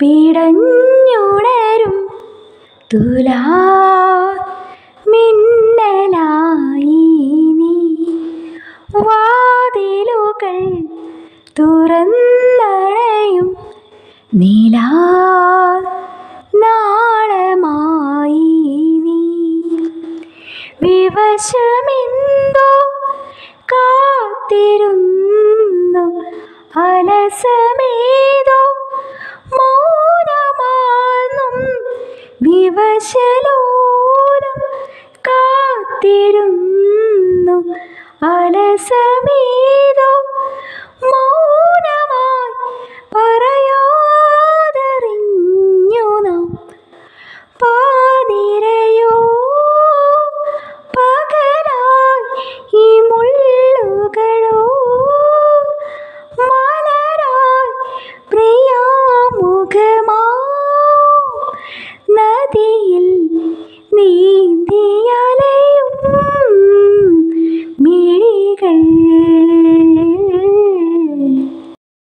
പിടഞ്ഞുണരും തുലാ മിന്നലായി നീ. വാതിലുകൾ തുറന്നടയും നിലാ നാളമായി നീ. വിവശമെന്തോ കാത്തിരുന്നു അലസമേതോ വിവശലോലം കാത്തിരുന്നു. അലസമേതോ മൗ